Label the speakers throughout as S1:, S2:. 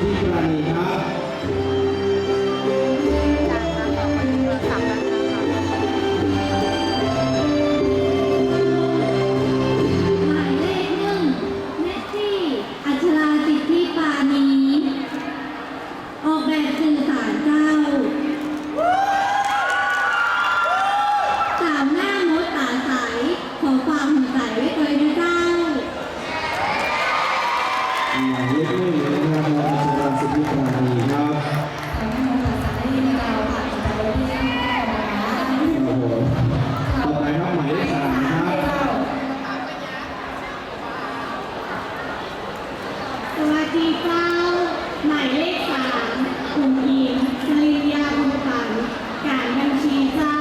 S1: Di 强 จีเก้าหมายเล
S2: ขสามกลุ่ม
S1: ทีจริยาบุญปันการบัญชีเจ้า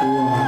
S1: Wow.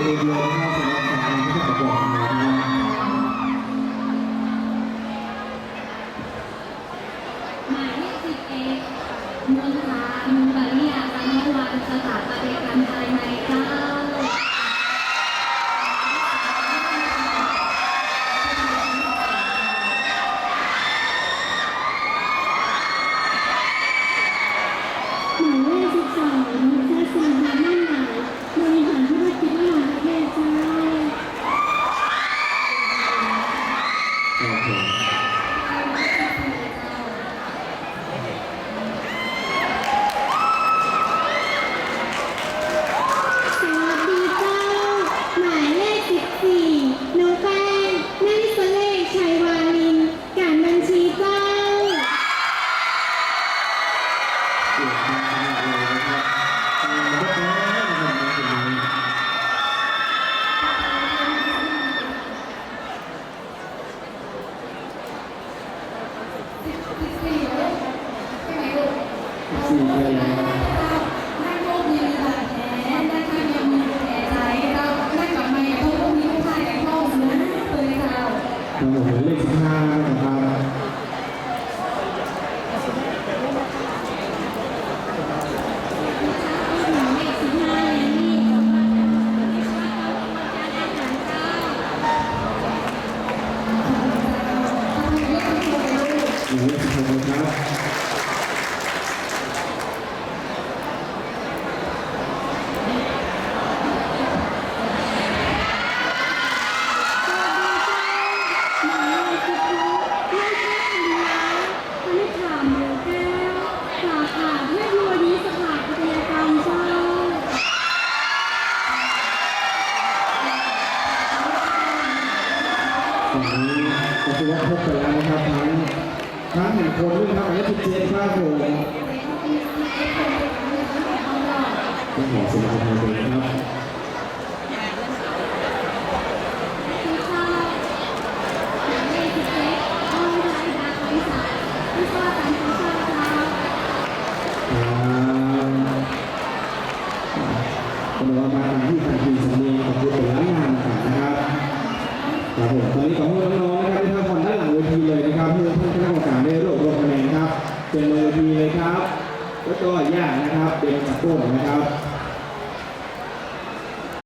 S1: เมืองคานปริยาจัน
S2: ท
S1: วันสถาปัตยกรรมภายในจ้า Mình. นี้ขอบ
S2: คุ
S1: ณว่าพบกันแล้วนะ
S2: ครับทั้ง
S3: ทั้งห
S2: นึ่
S3: งคนด้วย
S2: ครับหมายเลขสิบเจ็ดครับ
S1: ผมต้อ
S3: งขอ
S2: สมัคร
S1: ใจเลยครับอ่าคนว่ามา
S2: ก็ยากนะครับเป็นตะโกนนะครับ